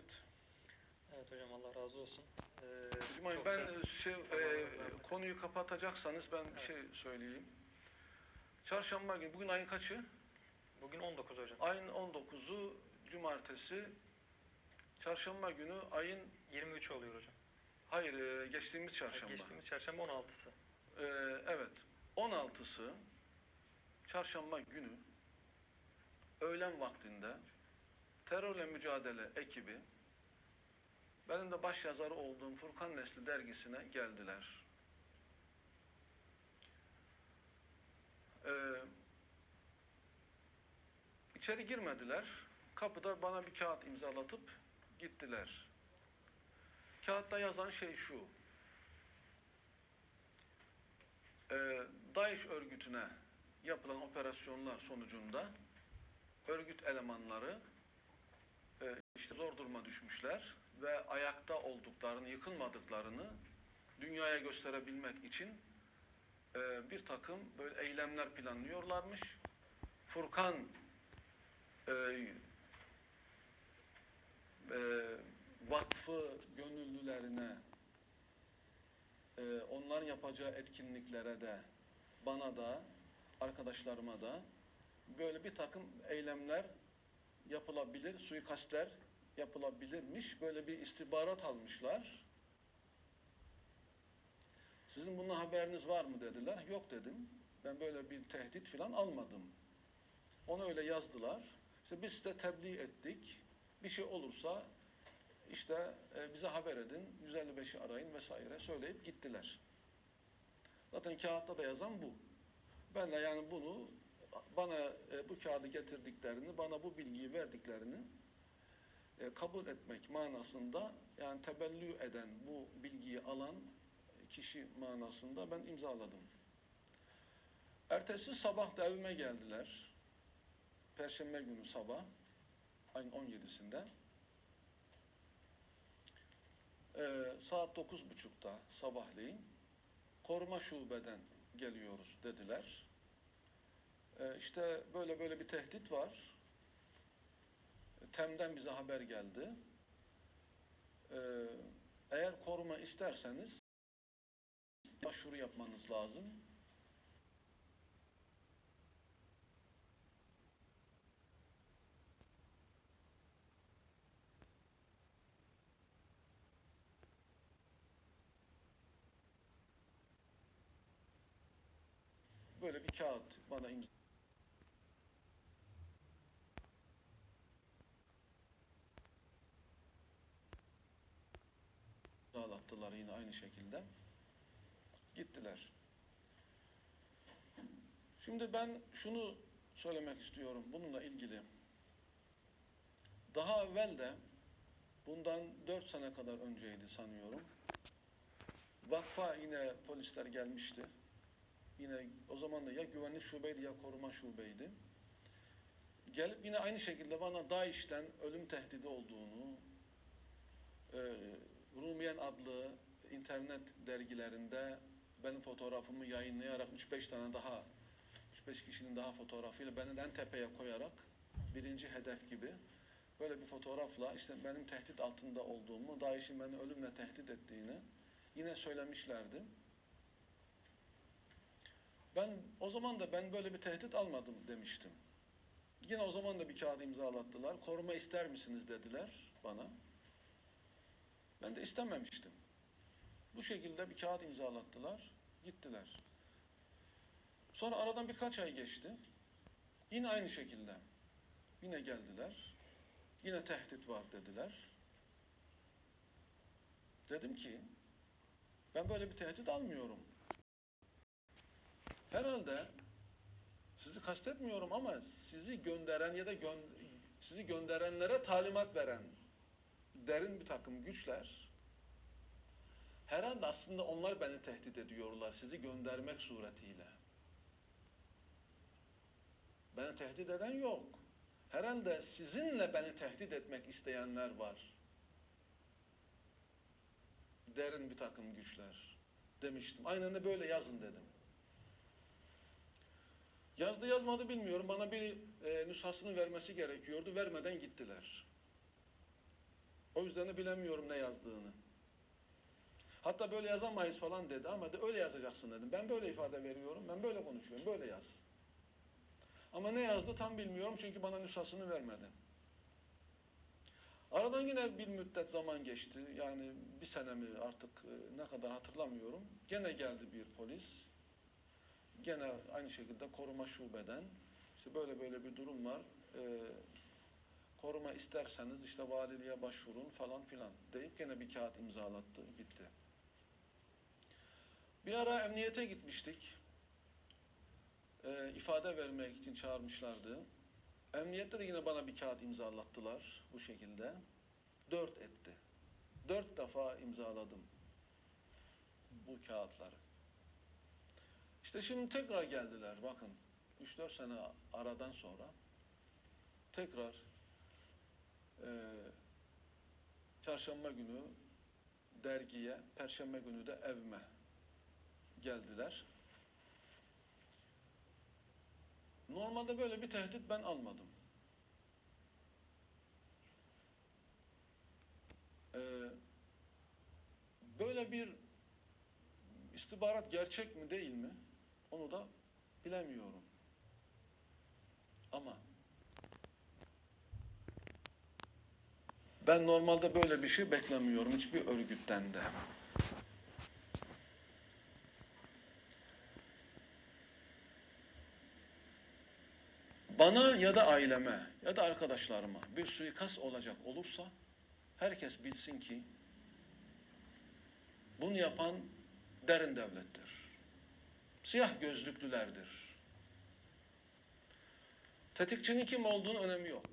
Evet. Evet hocam Allah razı olsun. Ee, çok ben da- e, şey, e, konuyu kapatacaksanız ben bir Evet. şey söyleyeyim. Çarşamba günü, bugün ayın kaçı? Bugün 19 hocam. Ayın 19'u Cumartesi. Çarşamba günü ayın, 23 oluyor hocam. hayır e, geçtiğimiz çarşamba. Geçtiğimiz çarşamba 16'sı. E, evet, 16'sı Çarşamba günü öğlen vaktinde terörle mücadele ekibi benim de baş yazarı olduğum Furkan Nesli dergisine geldiler. Ee, içeri girmediler. Kapıda bana bir kağıt imzalatıp gittiler. Kağıtta yazan şey şu. Ee, DAEŞ örgütüne yapılan operasyonlar sonucunda örgüt elemanları duruma düşmüşler ve ayakta olduklarını, yıkılmadıklarını dünyaya gösterebilmek için e, bir takım böyle eylemler planlıyorlarmış. Furkan e, e, vakfı gönüllülerine e, onların yapacağı etkinliklere de bana da arkadaşlarıma da böyle bir takım eylemler yapılabilir, suikastler yapılabilirmiş. Böyle bir istihbarat almışlar. Sizin bundan haberiniz var mı dediler. Yok dedim. Ben böyle bir tehdit falan almadım. Onu öyle yazdılar. İşte biz de tebliğ ettik. Bir şey olursa işte e, bize haber edin, 155'i arayın vesaire söyleyip gittiler. Zaten kağıtta da yazan bu. Ben de yani bunu bana e, bu kağıdı getirdiklerini, bana bu bilgiyi verdiklerini e, kabul etmek manasında yani tebellü eden, bu bilgiyi alan kişi manasında ben imzaladım. Ertesi sabah da evime geldiler. Perşembe günü sabah, ayın 17'sinde. Ee, saat 9.30'da sabahleyin koruma şubeden geliyoruz dediler. Ee, işte böyle böyle bir tehdit var. TEM'den bize haber geldi. Ee, eğer koruma isterseniz başvuru yapmanız lazım. Böyle bir kağıt bana imza imzalattılar yine aynı şekilde. Gittiler. Şimdi ben şunu söylemek istiyorum bununla ilgili. Daha evvel de bundan dört sene kadar önceydi sanıyorum. Vakfa yine polisler gelmişti. Yine o zaman da ya güvenlik şubeydi ya koruma şubeydi. Gelip yine aynı şekilde bana DAEŞ'ten ölüm tehdidi olduğunu, e, Rumiyen adlı internet dergilerinde benim fotoğrafımı yayınlayarak 3-5 tane daha 3-5 kişinin daha fotoğrafıyla beni en tepeye koyarak birinci hedef gibi böyle bir fotoğrafla işte benim tehdit altında olduğumu, DAEŞ'in beni ölümle tehdit ettiğini yine söylemişlerdi. Ben o zaman da ben böyle bir tehdit almadım demiştim. Yine o zaman da bir kağıt imzalattılar. Koruma ister misiniz dediler bana. Ben de istememiştim. Bu şekilde bir kağıt imzalattılar. Gittiler. Sonra aradan birkaç ay geçti. Yine aynı şekilde. Yine geldiler. Yine tehdit var dediler. Dedim ki ben böyle bir tehdit almıyorum. Herhalde sizi kastetmiyorum ama sizi gönderen ya da gö sizi gönderenlere talimat veren derin bir takım güçler herhalde aslında onlar beni tehdit ediyorlar sizi göndermek suretiyle. Beni tehdit eden yok. Herhalde sizinle beni tehdit etmek isteyenler var. Derin bir takım güçler demiştim. Aynen de böyle yazın dedim. Yazdı yazmadı bilmiyorum. Bana bir e, nüshasını vermesi gerekiyordu. Vermeden gittiler. O yüzden de bilemiyorum ne yazdığını. Hatta böyle yazamayız falan dedi ama de öyle yazacaksın dedim. Ben böyle ifade veriyorum, ben böyle konuşuyorum, böyle yaz. Ama ne yazdı tam bilmiyorum çünkü bana nüshasını vermedi. Aradan yine bir müddet zaman geçti. Yani bir sene mi artık e, ne kadar hatırlamıyorum. Gene geldi bir polis. Gene aynı şekilde koruma şubeden. İşte böyle böyle bir durum var. E, koruma isterseniz işte valiliğe başvurun falan filan deyip gene bir kağıt imzalattı gitti. Bir ara emniyete gitmiştik. E, ifade vermek için çağırmışlardı. Emniyette de yine bana bir kağıt imzalattılar bu şekilde. Dört etti. Dört defa imzaladım bu kağıtları. İşte şimdi tekrar geldiler bakın. 3-4 sene aradan sonra tekrar çarşamba günü dergiye, perşembe günü de evime geldiler. Normalde böyle bir tehdit ben almadım. Ee, böyle bir istihbarat gerçek mi değil mi? Onu da bilemiyorum. Ama ben normalde böyle bir şey beklemiyorum hiçbir örgütten de. Bana ya da aileme ya da arkadaşlarıma bir suikast olacak olursa herkes bilsin ki bunu yapan derin devlettir. Siyah gözlüklülerdir. Tetikçinin kim olduğunun önemi yok.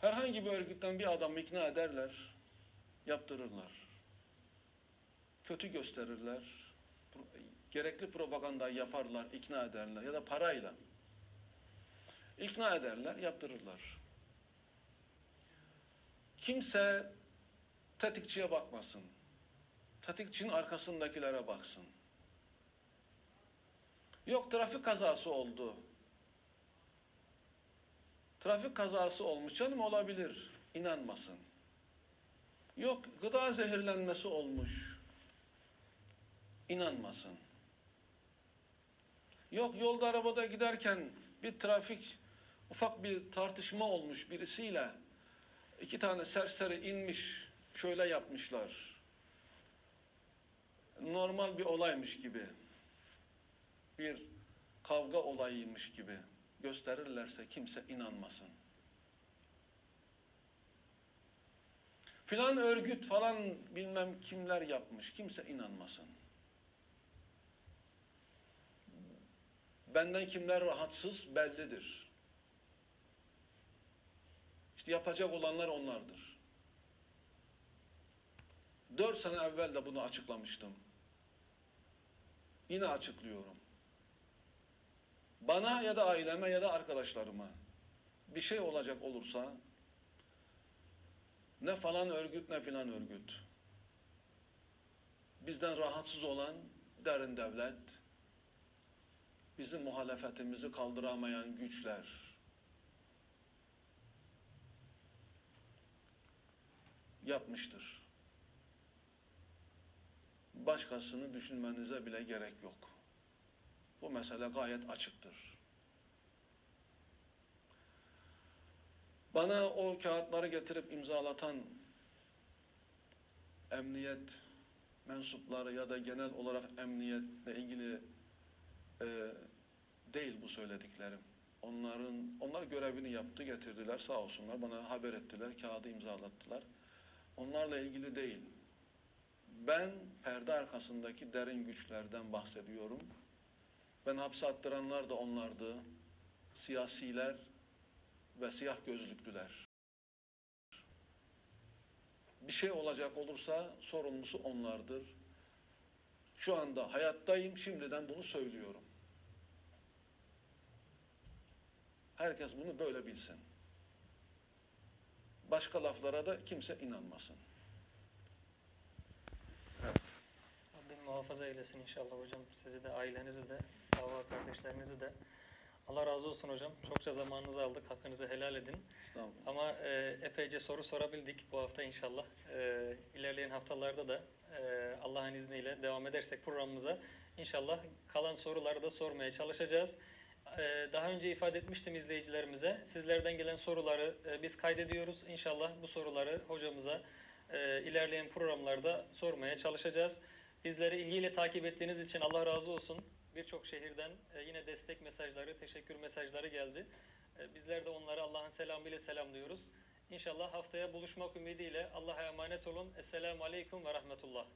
Herhangi bir örgütten bir adamı ikna ederler, yaptırırlar. Kötü gösterirler, gerekli propagandayı yaparlar, ikna ederler ya da parayla. ikna ederler, yaptırırlar. Kimse tetikçiye bakmasın. Tetikçinin arkasındakilere baksın. Yok trafik kazası oldu. Trafik kazası olmuş canım olabilir. İnanmasın. Yok gıda zehirlenmesi olmuş. İnanmasın. Yok yolda arabada giderken bir trafik ufak bir tartışma olmuş birisiyle iki tane serseri inmiş şöyle yapmışlar. Normal bir olaymış gibi. Bir kavga olayıymış gibi gösterirlerse kimse inanmasın. Filan örgüt falan bilmem kimler yapmış kimse inanmasın. Benden kimler rahatsız bellidir. İşte yapacak olanlar onlardır. Dört sene evvel de bunu açıklamıştım. Yine açıklıyorum. Bana ya da aileme ya da arkadaşlarıma bir şey olacak olursa ne falan örgüt ne filan örgüt. Bizden rahatsız olan derin devlet, bizim muhalefetimizi kaldıramayan güçler, yapmıştır. Başkasını düşünmenize bile gerek yok. Bu mesele gayet açıktır. Bana o kağıtları getirip imzalatan emniyet mensupları ya da genel olarak emniyetle ilgili e, değil bu söylediklerim. Onların onlar görevini yaptı, getirdiler sağ olsunlar. Bana haber ettiler, kağıdı imzalattılar. Onlarla ilgili değil. Ben perde arkasındaki derin güçlerden bahsediyorum. Ben hapse attıranlar da onlardı. Siyasiler ve siyah gözlüklüler. Bir şey olacak olursa sorumlusu onlardır. Şu anda hayattayım, şimdiden bunu söylüyorum. Herkes bunu böyle bilsin. Başka laflara da kimse inanmasın. Rabbim muhafaza eylesin inşallah hocam. Sizi de, ailenizi de, dava kardeşlerinizi de. Allah razı olsun hocam. Çokça zamanınızı aldık. Hakkınızı helal edin. Ama e, epeyce soru sorabildik bu hafta inşallah. E, ilerleyen haftalarda da e, Allah'ın izniyle devam edersek programımıza inşallah kalan soruları da sormaya çalışacağız. E, daha önce ifade etmiştim izleyicilerimize. Sizlerden gelen soruları e, biz kaydediyoruz. İnşallah bu soruları hocamıza e, ilerleyen programlarda sormaya çalışacağız. Bizleri ilgiyle takip ettiğiniz için Allah razı olsun. Birçok şehirden e, yine destek mesajları, teşekkür mesajları geldi. E, Bizler de onları Allah'ın selamıyla selamlıyoruz. İnşallah haftaya buluşmak ümidiyle Allah'a emanet olun. Esselamu Aleyküm ve Rahmetullah.